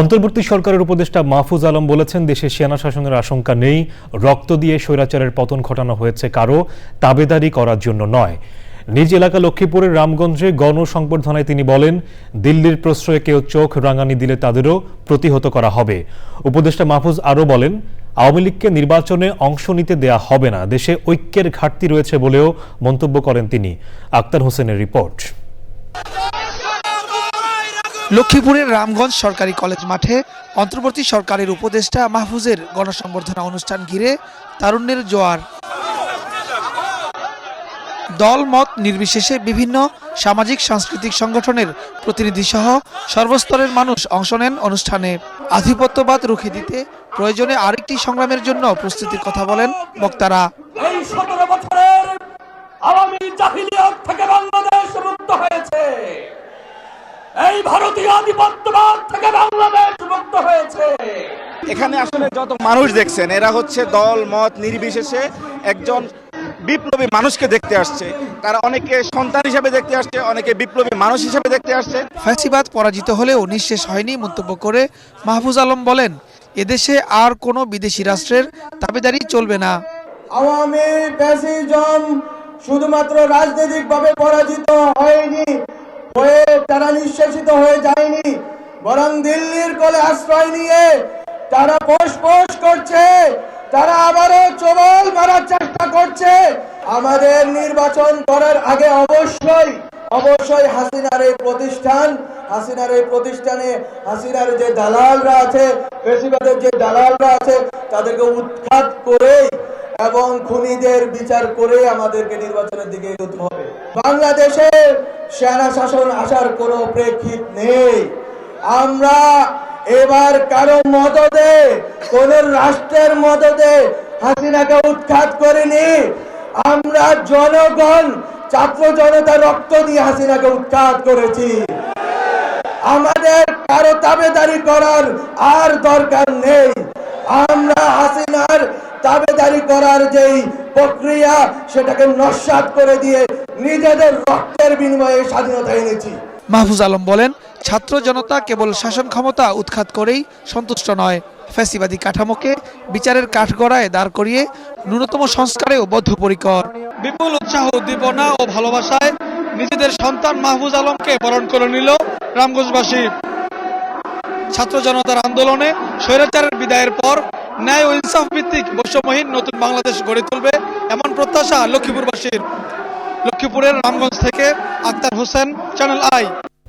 অন্তর্বর্তী সরকারের উপদেষ্টা মাহফুজ আলম বলেছেন, দেশে সেনা শাসনের আশঙ্কা নেই, রক্ত দিয়ে স্বৈরাচারের পতন ঘটানো হয়েছে কারও তাবেদারি করার জন্য নয়। নিজ এলাকা লক্ষ্মীপুরের রামগঞ্জে গণসংবর্ধনায় তিনি বলেন, দিল্লির প্রশ্রয়ে কেউ চোখ রাঙানি দিলে তাদেরও প্রতিহত করা হবে। উপদেষ্টা মাহফুজ আরও বলেন, আওয়ামী লীগকে নির্বাচনে অংশ নিতে দেয়া হবে না, দেশে ঐক্যের ঘাটতি রয়েছে বলেও মন্তব্য করেন তিনি। আক্তার হোসেনের রিপোর্ট। লক্ষ্মীপুরের রামগঞ্জ সরকারি কলেজ মাঠে অন্তর্বর্তী সরকারের উপদেষ্টা মাহফুজের গণসংবর্ধনা অনুষ্ঠান ঘিরে তারুণ্যের জোয়ার। দল মত নির্বিশেষে বিভিন্ন সামাজিক, সাংস্কৃতিক সংগঠনের প্রতিনিধি সহ সর্বস্তরের মানুষ অংশ নেন অনুষ্ঠানে। আধিপত্যবাদ রুখে দিতে প্রয়োজনে আরেকটি সংগ্রামের জন্য প্রস্তুতির কথা বলেন বক্তারা বাংলাদেশ মুক্ত হয়েছে এই ভারতীয় আধিপত্যবাদ থেকে বাংলাদেশ মুক্ত হয়েছে। এখানে আসলে যত মানুষ দেখছেন এরা হচ্ছে দল মত নির্বিশেষে একজন বিপ্লবী মানুষকে দেখতে আসছে। তারা অনেকে সন্তান হিসাবে দেখতে আসছে অনেকে বিপ্লবী মানুষ হিসাবে দেখতে আসছে। ফ্যাসিবাদ পরাজিত হলেও নিঃশেষ হয়নি মন্তব্য করে মাহফুজ আলম বলেন এদেশে আর কোনো বিদেশি রাষ্ট্রের দাবিদারি চলবে না। আওয়ামী ফ্যাসিজম শুধুমাত্র রাজনৈতিকভাবে পরাজিত হয়নি। হয়ে তারা নিঃশেষিত হয়ে যায়নি, বরং দিল্লির কোলে আশ্রয় নিয়ে তারা পোষ করছে, তারা আবারও চবল মারার চেষ্টা করছে। আমাদের নির্বাচন করার আগে অবশ্যই অবশ্যই হাসিনার এই প্রতিষ্ঠান, হাসিনার এই প্রতিষ্ঠানে হাসিনার যে দালালরা আছে, ফেসিবাদের যে দালালরা আছে, তাদেরকে উৎখাত করেই এবং খুনিদের বিচার করে আমাদেরকে নির্বাচনের দিকে এগোতে হবে। বাংলাদেশে সেনা শাসন আসার কোনো প্রেক্ষিত নেই। আমরা এবার কারও মদদে, কোন রাষ্ট্রের মদদে হাসিনাকে উৎখাত করিনি। আমরা জনগণ, ছাত্র জনতা রক্ত দিয়ে হাসিনাকে উৎখাত করেছি। আমাদের কারও তাবেদারি করার আর দরকার নেই। আমরা হাসিনার তাবেদারি করার যেই প্রক্রিয়া, সেটাকে নস্বাত করে দিয়ে নিজেদের রক্তের বিনিময়ে স্বাধীনতা এনেছি। মাহফুজ আলম বলেন ছাত্র জনতা কেবল শাসন ক্ষমতা উৎখাত করেই সন্তুষ্ট নয়। ফ্যাসিবাদী কাঠামোকে বিচারের কাঠগড়ায় দাঁড় করিয়ে ন্যূনতম সংস্কারেও বদ্ধপরিকর। বিপুল উৎসাহ উদ্দীপনা ও ভালোবাসায় নিজেদের সন্তান মাহফুজ আলমকে বরণ করে নিল রামগঞ্জবাসী। ছাত্র জনতার আন্দোলনে স্বৈরাচারের বিদায়ের পর ন্যায় ও ইনসাফ ভিত্তিক বৈষম্যহীন নতুন বাংলাদেশ গড়ে তুলবে এমন প্রত্যাশা লক্ষ্মীপুরবাসীর। লক্ষ্মীপুরের রামগঞ্জ থেকে আক্তার হোসেন চ্যানেল আই।